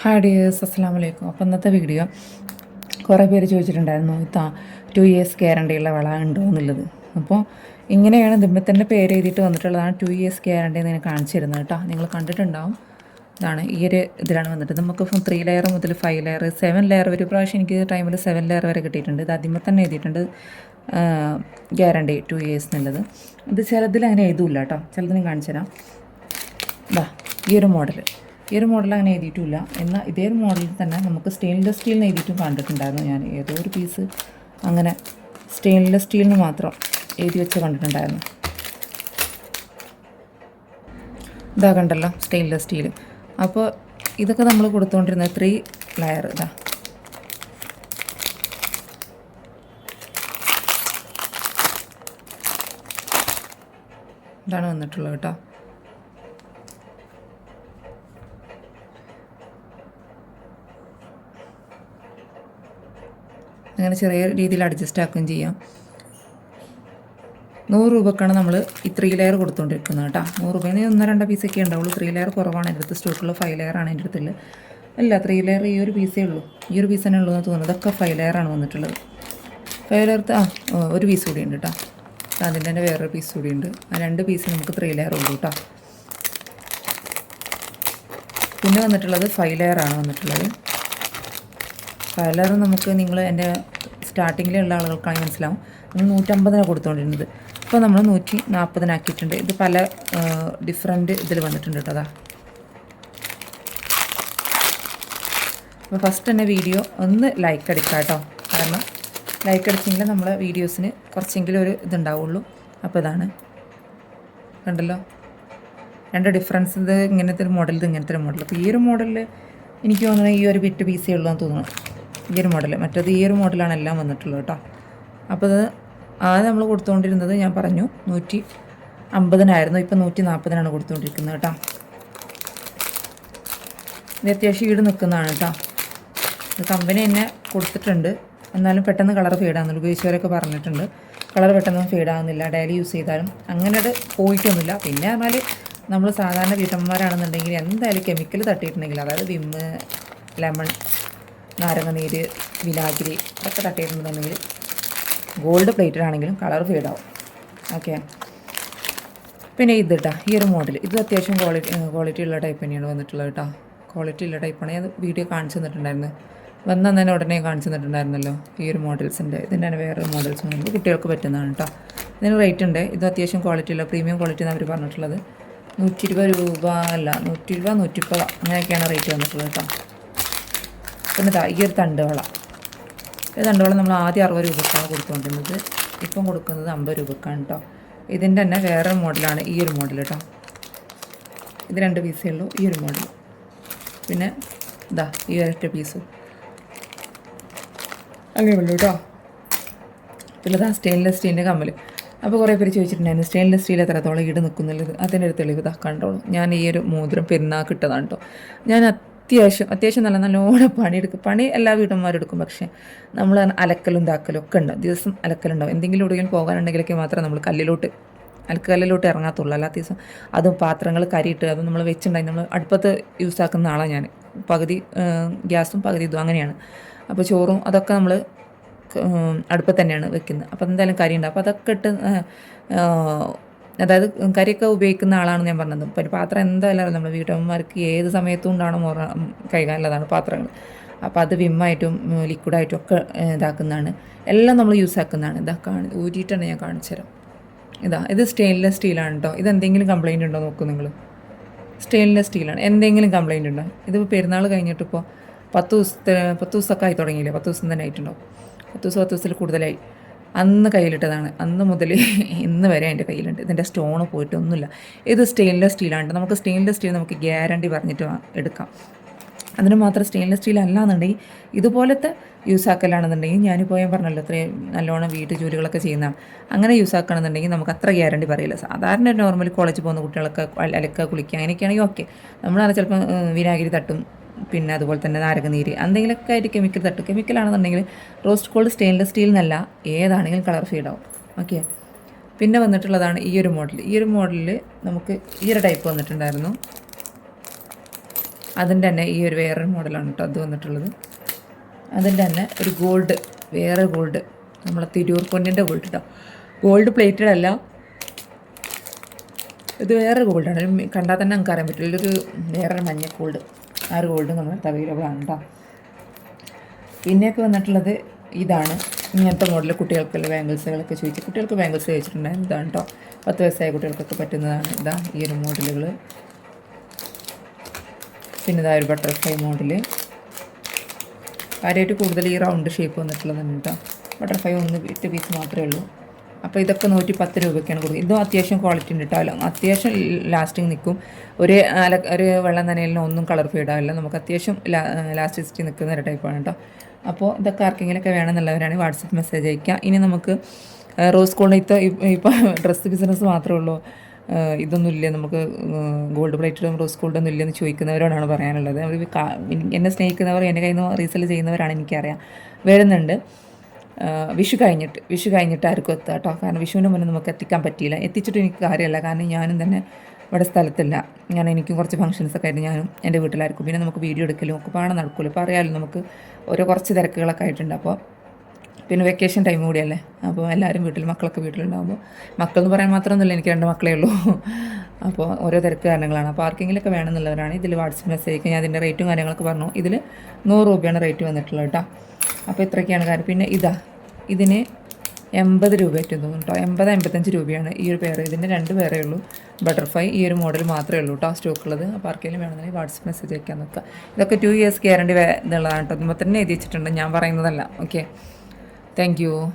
Hi dears അസ്സാം വലൈക്കും അപ്പോൾ ഇന്നത്തെ വീഡിയോ കുറേ പേര് ചോദിച്ചിട്ടുണ്ടായിരുന്നു താ ടു ഇയേഴ്സ് ഗ്യാരണ്ടിയുള്ള വള ഉണ്ടോ എന്നുള്ളത്. അപ്പോൾ ഇങ്ങനെയാണ് ദിമ്പത്തിന്റെ പേര് എഴുതിയിട്ട് വന്നിട്ടുള്ളതാണ് ടു ഇയേഴ്സ് ഗ്യാരണ്ടി എന്ന് കാണിച്ചു തരുന്നത് കേട്ടോ. നിങ്ങൾ കണ്ടിട്ടുണ്ടാവും. ഇതാണ് ഈ ഒരു ഇതിലാണ് വന്നിട്ട്. നമുക്ക് ത്രീ ലെയർ മുതൽ ഫൈവ് ലെയർ സെവൻ ലെയർ ഒരു പ്രാവശ്യം എനിക്ക് ടൈമിൽ സെവൻ ലെയർ വരെ കിട്ടിയിട്ടുണ്ട്. ഇത് ആദ്യമേ തന്നെ എഴുതിയിട്ടുണ്ട് ഗ്യാരണ്ടി ടു ഇയേഴ്സ് എന്നുള്ളത്. ഇത് ചിലതിൽ അങ്ങനെ എഴുതില്ല കേട്ടോ. ചിലതിന് കാണിച്ചു തരാം. ഈ ഒരു മോഡൽ ഈ ഒരു മോഡൽ അങ്ങനെ എഴുതിയിട്ടില്ല. എന്നാൽ ഇതേ മോഡലിൽ തന്നെ നമുക്ക് സ്റ്റെയിൻലെസ് സ്റ്റീലിന് എഴുതിയിട്ടും കണ്ടിട്ടുണ്ടായിരുന്നു ഞാൻ. ഏതോ ഒരു പീസ് അങ്ങനെ സ്റ്റെയിൻലെസ് സ്റ്റീലിന് മാത്രം എഴുതി വെച്ച് കണ്ടിട്ടുണ്ടായിരുന്നു. ഇതാ കണ്ടല്ലോ സ്റ്റെയിൻലെസ് സ്റ്റീൽ അപ്പോൾ ഇതൊക്കെ നമ്മൾ കൊടുത്തുകൊണ്ടിരുന്നത് ത്രീ ലെയർ ഇതാ. ഇതാണ് വന്നിട്ടുള്ളത് കേട്ടോ. അങ്ങനെ ചെറിയ രീതിയിൽ അഡ്ജസ്റ്റ് ആക്കുകയും ചെയ്യാം. നൂറ് രൂപക്കാണ് നമ്മൾ ഈ ത്രീ ലെയർ കൊടുത്തുകൊണ്ടിരിക്കുന്നത് കേട്ടോ. നൂറ് രൂപയിൽ ഒന്നോ രണ്ടോ പീസൊക്കെ ഉണ്ടാവുള്ളൂ. ത്രീ ലെയർ കുറവാണ്. എന്റെ അടുത്ത് സ്റ്റോക്കുള്ള ഫൈവ് ആണ് എന്റെ അടുത്തുള്ള. അല്ല ത്രീ ലെയർ ഈ ഒരു പീസേ ഉള്ളൂ. ഈ ഒരു പീസ് തന്നെ ഉള്ളൂ എന്ന് തോന്നുന്നത് ഇതൊക്കെ ഫൈവ് ലെയറാണ് വന്നിട്ടുള്ളത്. ഫൈവ് ലെയർ ആ ഒരു പീസ് കൂടി ഉണ്ട് കേട്ടോ. അതിന്റെ തന്നെ വേറൊരു പീസ് കൂടി ഉണ്ട്. ആ രണ്ട് പീസ് നമുക്ക് ത്രീ ലെയർ ഉള്ളൂ കേട്ടോ. പിന്നെ വന്നിട്ടുള്ളത് ഫൈവ് ആണ് വന്നിട്ടുള്ളത്. ലെയർ നമുക്ക് നിങ്ങൾ എന്റെ സ്റ്റാർട്ടിങ്ങിലുള്ള ആളുകൾക്കാണെങ്കിൽ മനസ്സിലാവും. നമ്മൾ നൂറ്റമ്പതിനാണ് കൊടുത്തുകൊണ്ടിരുന്നത് ഇപ്പോൾ നമ്മൾ നൂറ്റി നാൽപ്പതിനാക്കിയിട്ടുണ്ട് ഇത് പല ഡിഫറെന്റ് ഇതിൽ വന്നിട്ടുണ്ട് കേട്ടോ അതാ. അപ്പോൾ ഫസ്റ്റ് തന്നെ വീഡിയോ ഒന്ന് ലൈക്ക് അടിക്കുക കേട്ടോ. കാരണം ലൈക്ക് അടിച്ചെങ്കിൽ നമ്മളെ വീഡിയോസിന് കുറച്ചെങ്കിലും ഒരു ഇതുണ്ടാവുള്ളൂ. അപ്പോൾ ഇതാണ്. കണ്ടല്ലോ? രണ്ട് ഡിഫറൻസ് ഇത് ഇങ്ങനത്തെ ഒരു മോഡൽ ഇത് ഇങ്ങനത്തെ ഒരു മോഡൽ അപ്പോൾ ഈ ഒരു മോഡലിൽ എനിക്ക് തോന്നുന്നത് ഈ ഒരു ബിറ്റ് പീസേ ഉള്ളൂ എന്ന് തോന്നുന്നു ഈ ഒരു മോഡൽ മറ്റേത് ഈ ഒരു മോഡലാണ് എല്ലാം വന്നിട്ടുള്ളത് കേട്ടോ അപ്പോൾ അത് ആദ്യം നമ്മൾ കൊടുത്തുകൊണ്ടിരുന്നത് ഞാൻ പറഞ്ഞു നൂറ്റി അമ്പതിനായിരുന്നു. ഇപ്പം നൂറ്റി നാൽപ്പതിനാണ് കൊടുത്തുകൊണ്ടിരിക്കുന്നത് കേട്ടോ ഇത് അത്യാവശ്യം ഈട് നിൽക്കുന്നതാണ് കേട്ടോ ഇത് കമ്പനി തന്നെ കൊടുത്തിട്ടുണ്ട്. എന്നാലും പെട്ടെന്ന് കളർ ഫെയ്ഡാകുന്നില്ല ഉപയോഗിച്ചവരൊക്കെ പറഞ്ഞിട്ടുണ്ട്. കളർ പെട്ടെന്ന് ഫെയ്ഡാകുന്നില്ല ഡെയിലി യൂസ് ചെയ്താലും അങ്ങനെ പോയിട്ടൊന്നുമില്ല. പിന്നെ പറഞ്ഞാൽ നമ്മൾ സാധാരണ വീട്ടമ്മമാരാണെന്നുണ്ടെങ്കിൽ എന്തായാലും കെമിക്കൽ തട്ടിയിട്ടുണ്ടെങ്കിൽ അതായത് വിമ്മ് ലെമൺ നാരങ്ങ നീര് വിനാഗിരി ഇതൊക്കെ തട്ടിയിട്ടുണ്ടെന്നുണ്ടെങ്കിൽ ഗോൾഡ് പ്ലേറ്റഡ് ആണെങ്കിലും കളർ ഫെയ്ഡാവും ഓക്കെ പിന്നെ ഇത് കേട്ടോ ഈ ഒരു മോഡൽ ഇത് അത്യാവശ്യം ക്വാളിറ്റി ക്വാളിറ്റി ഉള്ള ടൈപ്പ് തന്നെയാണ് വന്നിട്ടുള്ളത് കേട്ടോ ക്വാളിറ്റി ഉള്ള ടൈപ്പാണ് ഞാൻ വീഡിയോ കാണിച്ചു തന്നിട്ടുണ്ടായിരുന്നു. വന്ന തന്നെ ഉടനെ കാണിച്ചു തന്നിട്ടുണ്ടായിരുന്നല്ലോ ഈ ഒരു മോഡൽസിന്റെ ഇതിന്റെ വേറെ മോഡൽസ് വന്നിട്ട് കുട്ടികൾക്ക് പറ്റുന്നതാണ് കേട്ടോ ഇതിന് റേറ്റ് ഉണ്ട്. ഇത് അത്യാവശ്യം ക്വാളിറ്റി ഉള്ള പ്രീമിയം ക്വാളിറ്റി എന്നാണ് അവർ പറഞ്ഞിട്ടുള്ളത്. നൂറ്റി ഇരുപത് രൂപ അല്ല നൂറ്റി ഇരുപത് നൂറ്റിപ്പത് അങ്ങനെയൊക്കെയാണ് റേറ്റ് വന്നിട്ടുള്ളത് കേട്ടോ പിന്നെ ഇതാ ഈ ഒരു തണ്ടുവള. ഈ തണ്ടുവള നമ്മൾ ആദ്യം അറുപത് രൂപക്കാണ് കൊടുത്തുകൊണ്ടിരുന്നത്. ഇപ്പം കൊടുക്കുന്നത് അമ്പത് രൂപക്കാണ് കേട്ടോ ഇതിന്റെ തന്നെ വേറെ മോഡലാണ് ഈ ഒരു മോഡൽ കേട്ടോ ഇത് രണ്ട് പീസേ ഉള്ളൂ ഈ ഒരു മോഡൽ പിന്നെ ഇതാ ഈ ഒരൊറ്റ പീസും അങ്ങനെ ഉള്ളൂ കേട്ടോ പിന്നെ ഇതാ സ്റ്റെയിൻലെസ് സ്റ്റീലിന്റെ കമ്മൽ അപ്പോൾ കുറേ പേര് ചോദിച്ചിട്ടുണ്ടായിരുന്നു സ്റ്റെയിൻലെസ് സ്റ്റീൽ എത്രത്തോളം ഈട് നിൽക്കുന്നുള്ളത്? അതിന്റെ ഒരു തെളിവ് ഇതാ കണ്ടോളൂ. ഞാൻ ഈ ഒരു മോതിരം പെരുന്നാൾ കിട്ടതാണ് കേട്ടോ ഞാൻ അത്യാവശ്യം അത്യാവശ്യം നല്ല നല്ലോണം പണിയെടുക്കും. പണി എല്ലാ വീട്ടമ്മമാരും എടുക്കും പക്ഷേ നമ്മൾ അലക്കലും ഇതാക്കലും ഒക്കെ ഉണ്ടാവും ദിവസം അലക്കലുണ്ടാവും. എന്തെങ്കിലും എവിടെയെങ്കിലും പോകാനുണ്ടെങ്കിലൊക്കെ മാത്രമേ നമ്മൾ കല്ലിലോട്ട് അലക്കല്ലിലോട്ട് ഇറങ്ങാത്തുള്ളൂ. അല്ലാത്ത ദിവസം അതും പാത്രങ്ങൾ കരിയിട്ട് അതും നമ്മൾ വെച്ചിട്ടുണ്ടായി നമ്മൾ അടുപ്പത്ത് യൂസ് ആക്കുന്ന ആളാണ് ഞാൻ. പകുതി ഗ്യാസും പകുതി ഇതും അങ്ങനെയാണ്. അപ്പോൾ ചോറും അതൊക്കെ നമ്മൾ അടുപ്പത്ത് തന്നെയാണ് വെക്കുന്നത്. അപ്പോൾ എന്തായാലും കരിയുണ്ട് അപ്പോൾ അതൊക്കെ ഇട്ട് അതായത് കരിയൊക്കെ ഉപയോഗിക്കുന്ന ആളാണ് ഞാൻ പറഞ്ഞത്. ഒരു പാത്രം എന്തായാലും നമ്മൾ വീട്ടമ്മമാർക്ക് ഏത് സമയത്തും ഉണ്ടാണോ മുറ കൈകാലുള്ളതാണ് പാത്രങ്ങൾ. അപ്പോൾ അത് വിമ്മായിട്ടും ലിക്വിഡായിട്ടും ഒക്കെ ഇതാക്കുന്നതാണ്. എല്ലാം നമ്മൾ യൂസ് ആക്കുന്നതാണ്. ഇതാ കാണി ഊരിയിട്ടാണ് ഞാൻ കാണിച്ചു തരാം. ഇതാ ഇത് സ്റ്റെയിൻലെസ് സ്റ്റീലാണ് കേട്ടോ ഇത് എന്തെങ്കിലും കംപ്ലൈന്റ് ഉണ്ടോ നോക്കൂ നിങ്ങൾ സ്റ്റെയിൻലെസ് സ്റ്റീലാണ് എന്തെങ്കിലും കംപ്ലൈന്റ് ഉണ്ടോ? ഇതിപ്പോൾ പെരുന്നാൾ കഴിഞ്ഞിട്ടിപ്പോൾ പത്ത് ദിവസത്തെ പത്ത് ദിവസമൊക്കെ ആയി തുടങ്ങിയില്ലേ? പത്ത് ദിവസം തന്നെ ആയിട്ടുണ്ടോ പത്ത് ദിവസം പത്ത് ദിവസത്തിൽ കൂടുതലായി. അന്ന് കയ്യിലിട്ടതാണ്. അന്ന് മുതൽ ഇന്ന് വരെ എന്റെ കയ്യിലുണ്ട്. ഇതിന്റെ സ്റ്റോൺ പോയിട്ടൊന്നുമില്ല. ഇത് സ്റ്റെയിൻലെസ് സ്റ്റീലാണ്. നമുക്ക് സ്റ്റെയിൻലെസ് സ്റ്റീൽ നമുക്ക് ഗ്യാരണ്ടി പറഞ്ഞിട്ട് എടുക്കാം. അതിന് മാത്രം സ്റ്റെയിൻലെസ് സ്റ്റീൽ അല്ല എന്നുണ്ടെങ്കിൽ ഇതുപോലത്തെ യൂസ് ആക്കലാണെന്നുണ്ടെങ്കിൽ ഞാനിപ്പോൾ ഞാൻ പറഞ്ഞല്ലോ അത്രയും നല്ലോണം വീട്ടു ജോലികളൊക്കെ ചെയ്യുന്ന അങ്ങനെ യൂസ് ആക്കണമെന്നുണ്ടെങ്കിൽ നമുക്ക് അത്ര ഗ്യാരണ്ടി പറയില്ല. സാധാരണ നോർമൽ കോളേജിൽ പോകുന്ന കുട്ടികളൊക്കെ അലക്കുക കുളിക്കുക അങ്ങനെയൊക്കെയാണെങ്കിൽ ഓക്കെ. നമ്മളാണ് ചിലപ്പോൾ വിനാഗിരി തട്ടും പിന്നെ അതുപോലെ തന്നെ നാരകനീര് എന്തെങ്കിലുമൊക്കെ ആയിട്ട് കെമിക്കൽ തട്ട്. കെമിക്കലാണെന്നുണ്ടെങ്കിൽ റോസ്റ്റ് കോൾഡ് സ്റ്റെയിൻലെസ് സ്റ്റീൽ എന്നല്ല ഏതാണെങ്കിലും കളർ ഫീഡാവും ഓക്കെ പിന്നെ വന്നിട്ടുള്ളതാണ് ഈ ഒരു മോഡൽ ഈ ഒരു മോഡലിൽ നമുക്ക് ഈ ഒരു ടൈപ്പ് വന്നിട്ടുണ്ടായിരുന്നു. അതിന്റെ തന്നെ ഈ ഒരു വേറൊരു മോഡലാണ് കേട്ടോ അത് വന്നിട്ടുള്ളത്. അതിന്റെ തന്നെ ഒരു ഗോൾഡ് വേറെ ഗോൾഡ് നമ്മളെ തിരൂർ പൊന്നിന്റെ ഗോൾഡ് കേട്ടോ ഗോൾഡ് പ്ലേറ്റഡ് അല്ല. ഇത് വേറെ ഗോൾഡാണ് കണ്ടാൽ തന്നെ നമുക്ക് അറിയാൻ പറ്റില്ല. ഇതൊരു വേറെ മഞ്ഞ ഗോൾഡ് ആ ഒരു ഗോൾഡ് നമ്മൾ അവൈലബിൾ ആണ് കേട്ടോ പിന്നെയൊക്കെ വന്നിട്ടുള്ളത് ഇതാണ്. ഇങ്ങനത്തെ മോഡൽ കുട്ടികൾക്കുള്ള ബാംഗിൾസുകളൊക്കെ ചോദിച്ചു കുട്ടികൾക്ക് ബാംഗിൾസ് ചോദിച്ചിട്ടുണ്ടായിരുന്നു. ഇതാണ് കേട്ടോ പത്ത് വയസ്സായ കുട്ടികൾക്കൊക്കെ പറ്റുന്നതാണ്. ഇതാ ഈ ഒരു മോഡലുകൾ പിന്നെ ഇതാ ഒരു ബട്ടർഫ്ലൈ മോഡൽ കാര്യമായിട്ട് കൂടുതൽ ഈ റൗണ്ട് ഷേപ്പ് വന്നിട്ടുള്ളതാണ് കേട്ടോ ബട്ടർഫ്ലൈ ഒന്ന് എട്ട് പീസ് മാത്രമേ ഉള്ളൂ. അപ്പോൾ ഇതൊക്കെ നൂറ്റി പത്ത് രൂപയ്ക്കാണ് കൊടുക്കുന്നത്. ഇതും അത്യാവശ്യം ക്വാളിറ്റി ഉണ്ട് കേട്ടോ അത്യാവശ്യം ലാസ്റ്റിങ് നിൽക്കും. ഒരു അല ഒരു വെള്ളം നനയിലിന് ഒന്നും കളർ ഫീഡാവില്ല നമുക്ക് അത്യാവശ്യം ലാസ്റ്റിസിറ്റി നിൽക്കുന്ന ഒരു ടൈപ്പാണ് കേട്ടോ അപ്പോൾ ഇതൊക്കെ ആർക്കെങ്കിലുമൊക്കെ വേണമെന്നുള്ളവരാണെങ്കിൽ വാട്സപ്പ് മെസ്സേജ് അയക്കുക ഇനി നമുക്ക് റോസ് ഇത്ത ഇപ്പോൾ ഡ്രസ്സ് ബിസിനസ് മാത്രമേ ഉള്ളൂ. ഇതൊന്നും ഇല്ല? നമുക്ക് ഗോൾഡ് പ്ലേറ്റഡും റോസ് ഗോൾഡൊന്നും ഇല്ലെന്ന് ചോദിക്കുന്നവരോടാണ് പറയാനുള്ളത്. അവർ എന്നെ സ്നേഹിക്കുന്നവർ എന്റെ കയ്യിൽ നിന്ന് റീസെൽ ചെയ്യുന്നവരാണ് എനിക്കറിയാം. വരുന്നുണ്ട്. വിഷു കഴിഞ്ഞിട്ട് വിഷു കഴിഞ്ഞിട്ട് ആർക്കും എത്തുക കേട്ടോ. കാരണം വിഷുവിന് മുന്നേ നമുക്ക് എത്തിക്കാൻ പറ്റിയില്ല. എത്തിച്ചിട്ട് എനിക്ക് കാര്യമല്ല. കാരണം ഞാനും തന്നെ ഇവിടെ സ്ഥലത്തില്ല. ഞാൻ എനിക്കും കുറച്ച് ഫംഗ്ഷൻസ് ഒക്കെ ആയിട്ട് ഞാനും എന്റെ വീട്ടിലായിരിക്കും. പിന്നെ നമുക്ക് വീഡിയോ എടുക്കലും ഒക്കെ പാടെ നടക്കുമല്ലോ ഇപ്പോൾ അറിയാമല്ലോ നമുക്ക് ഓരോ കുറച്ച് തിരക്കുകളൊക്കെ ആയിട്ടുണ്ട്. അപ്പോൾ പിന്നെ വെക്കേഷൻ ടൈം കൂടിയല്ലേ? അപ്പോൾ എല്ലാവരും വീട്ടിൽ മക്കളൊക്കെ വീട്ടിലുണ്ടാകുമ്പോൾ മക്കൾ എന്ന് പറയാൻ മാത്രമൊന്നുമില്ല എനിക്ക് രണ്ട് മക്കളേ ഉള്ളൂ. അപ്പോൾ ഓരോ തിരക്ക് കാരണങ്ങളാണ്. അപ്പോൾ ആർക്കെങ്കിലുമൊക്കെ വേണമെന്നുള്ളവരാണ്. ഇതിൽ വാട്സപ്പ് മെസ്സേജ് അയക്കുക ഞാൻ അതിന്റെ റേറ്റും കാര്യങ്ങളൊക്കെ പറഞ്ഞു. ഇതിൽ നൂറ് രൂപയാണ് റേറ്റ് വന്നിട്ടുള്ളത് കേട്ടോ. അപ്പോൾ ഇത്രയൊക്കെയാണ് കാര്യം. പിന്നെ ഇതാ ഇതിന് എൺപത് രൂപ ഏറ്റവും തോന്നുന്നു കേട്ടോ. എൺപത് എൺപത്തഞ്ച് രൂപയാണ് ഈ ഒരു പേര് ഇതിന്റെ രണ്ട് പേരേ ഉള്ളൂ. ബട്ടർഫ്ലൈ ഈ ഒരു മോഡൽ മാത്രമേ ഉള്ളൂ കേട്ടോ സ്റ്റോക്ക് ഉള്ളത് അപ്പോൾ ആർക്കെങ്കിലും വേണമെന്നുണ്ടെങ്കിൽ വാട്സപ്പ് മെസ്സേജ് അയക്കാൻ നോക്കുക. ഇതൊക്കെ ടു ഇയേഴ്സ് ഗ്യാരണ്ടി ഇതുള്ളതാണ് കേട്ടോ. അതുമ്പോൾ തന്നെ എഴുതി വെച്ചിട്ടുണ്ട്. ഞാൻ പറയുന്നതല്ല. Okay Thank you.